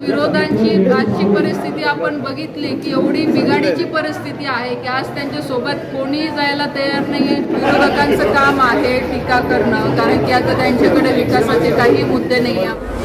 विरोधांची आजची परिस्थिती आपण बघितली की एवढी बिघाडीची परिस्थिती आहे की आज त्यांच्यासोबत कोणीही जायला तयार नाही विरोधकांचं काम आहे टीका करणं कारण की आता त्यांच्याकडे विकासाचे काही मुद्दे नाही आहे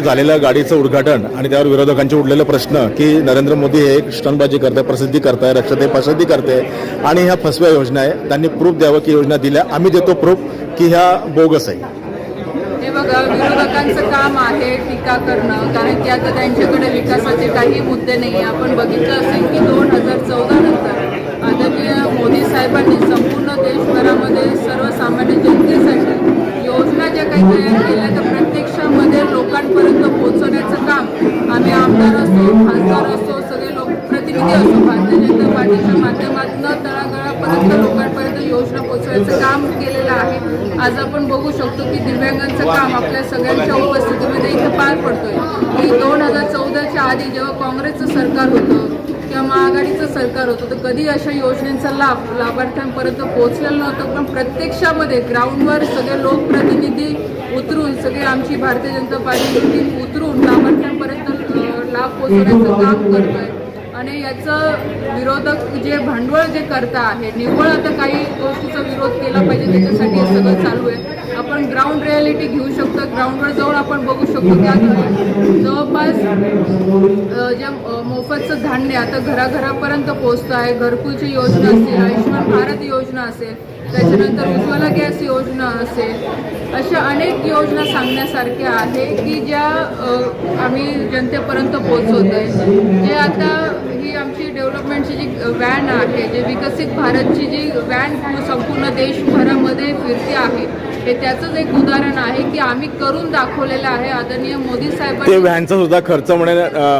झालेलं गाडीचं उद्घाटन आणि त्यावर विरोधकांचे उडलेले प्रश्न की नरेंद्र मोदी हे एक स्टनबाजी करते प्रसिद्धी करताय रक्षते प्रसिद्धी करते आणि ह्या फसव्या योजना आहे. त्यांनी प्रूफ द्यावं की योजना दिल्या. आम्ही देतो प्रूफ की ह्या बोगस आहे. हे बघा विरोधकांचं काम आहे टीका करणं कारण की आता त्यांच्याकडे विकासाचे काही मुद्दे नाही आपण बघितलं असेल की दोन हजार चौदा भारतीय जनता पार्टीच्या माध्यमातून तळागाळापर्यंत लोकांपर्यंत योजना पोहोचवायचं काम केलेलं आहे. आज आपण बघू शकतो की दिव्यांगांचं काम आपल्या सगळ्यांच्या उपस्थितीमध्ये इथं पार पडतोय. की दोन हजार चौदाच्या आधी जेव्हा काँग्रेसचं सरकार होतं किंवा महाआघाडीचं सरकार होतं तर कधी अशा योजनेचा लाभ लाभार्थ्यांपर्यंत पोहोचलेला नव्हता. पण प्रत्यक्षामध्ये ग्राउंडवर सगळे लोकप्रतिनिधी उतरून सगळी आमची भारतीय जनता पार्टी उतरून लाभार्थ्यांपर्यंत लाभ पोहोचवण्याचं काम करतोय. आणि याचं विरोधक जे भांडवल जे करता आहे निव्वळ आता काही गोष्टीचा विरोध केला पाहिजे त्याच्यासाठी हे सगळं चालू आहे. आपण ग्राउंड रियालिटी घेऊ शकतो ग्राउंडवर जाऊन आपण बघू शकतो की आता जवळपास ज्या जे मोफतचं धान्य आता घराघरापर्यंत पोहोचतं आहे घरकुलची योजना असेल आयुष्यमान भारत योजना असेल त्याच्यानंतर उज्ज्वला गॅस योजना असेल अशा अनेक योजना सांगण्यासारख्या आहे की ज्या आम्ही जनतेपर्यंत पोहोचवत आहे जे आता ही आमची डेव्हलपमेंटची जी व्हॅन आहे जे विकसित भारतची जी व्हॅन संपूर्ण देशभरामध्ये फिरते आहे हे त्याचंच एक उदाहरण आहे की आम्ही करून दाखवलेलं आहे आदरणीय मोदी ते साहेबांनी व्हॅनचा सुद्धा खर्च म्हणे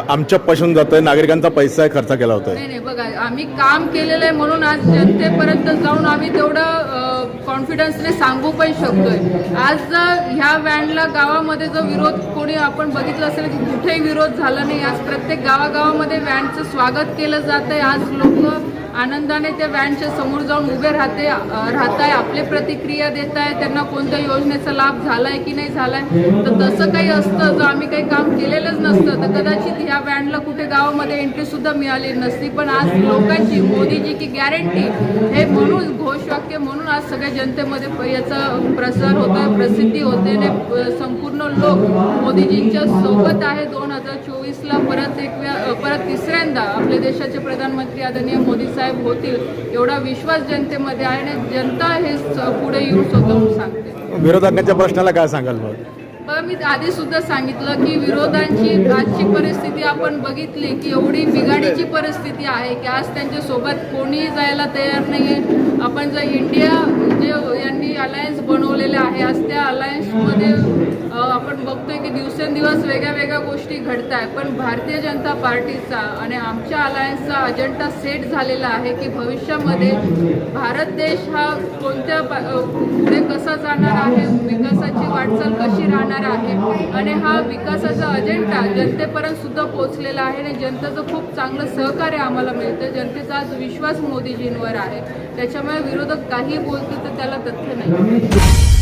आमच्या पासून जातोय नागरिकांचा पैसा खर्च केला होतोय. नाही नाही बघा आम्ही काम केलेलं आहे म्हणून आज जनतेपर्यंत जाऊन आम्ही तेवढं कॉन्फिडन्सने सांगू पण शकतोय. आज ह्या व्हॅनला गावामध्ये जो विरोध कोणी आपण बघितलं असेल की कुठेही विरोध झाला नाही आज प्रत्येक गावागावामध्ये व्हॅनचं स्वागत केलं जात आहे आज लोक आनंदाने त्या व्हॅनच्या समोर जाऊन उभे राहते राहत आहे आपले प्रतिक्रिया देत आहे त्यांना कोणत्या योजनेचा लाभ झालाय की नाही झालाय? तर तसं काही असतं जर आम्ही काही काम केलेलंच नसतं तर कदाचित ह्या व्हॅनला कुठे गावामध्ये एंट्री सुद्धा मिळाली नसती. पण आज लोकांची मोदीजी की गॅरंटी हे म्हणून घोषवाक्य म्हणून आज सगळ्या जनतेमध्ये याचा प्रसार होतोय प्रसिद्धी होते आणि संपूर्ण लोक मोदीजींच्या सोबत आहे. दोन हजार चोवीसला परत एक वेळा परत तिसऱ्यांदा आपल्या देशाचे प्रधानमंत्री आदरणीय मोदी साहेब होतील एवढा विश्वास जनतेमध्ये आहे आणि जनता हे पुढे येऊन स्वतःहून सांगते. विरोधकांच्या प्रश्नाला काय सांगाल मग? मी आधी सुद्धा सांगितलं की विरोधांची आजची परिस्थिती आपण बघितली की एवढी बिघाडीची परिस्थिती आहे की आज त्यांच्यासोबत कोणीही जायला तयार नाही आपण जर इंडिया जे यांनी अलायन्स बनवलेले आहे आज त्या अलायन्समध्ये आपण बघतोय की दिवसेंदिवस वेगळ्या वेगळ्या गोष्टी घडत आहेत पण भारतीय जनता पार्टीचा आणि आमच्या अलायन्सचा अजेंडा सेट झालेला आहे की भविष्यामध्ये भारत देश हा कोणत्या पुढे कसा जाणार आहे विकासाची वाटचाल कशी राहणार आहे आणि हा विकासाचा अजेंडा जनतेपर्यंत सुद्धा पोहोचलेला आहे आणि जनतेचं खूप चांगलं सहकार्य आम्हाला मिळतं जनतेचा आज विश्वास मोदीजींवर आहे. त्याच्यामुळे विरोधक काही बोलतो तर त्याला तथ्य नाही.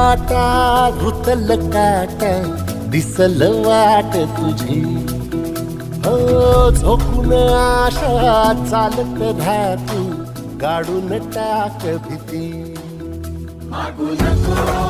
आता घुतल काट दिसल वाट तुझी. हो झोपून आशा चालत धातू गाडून टाक भीती. होर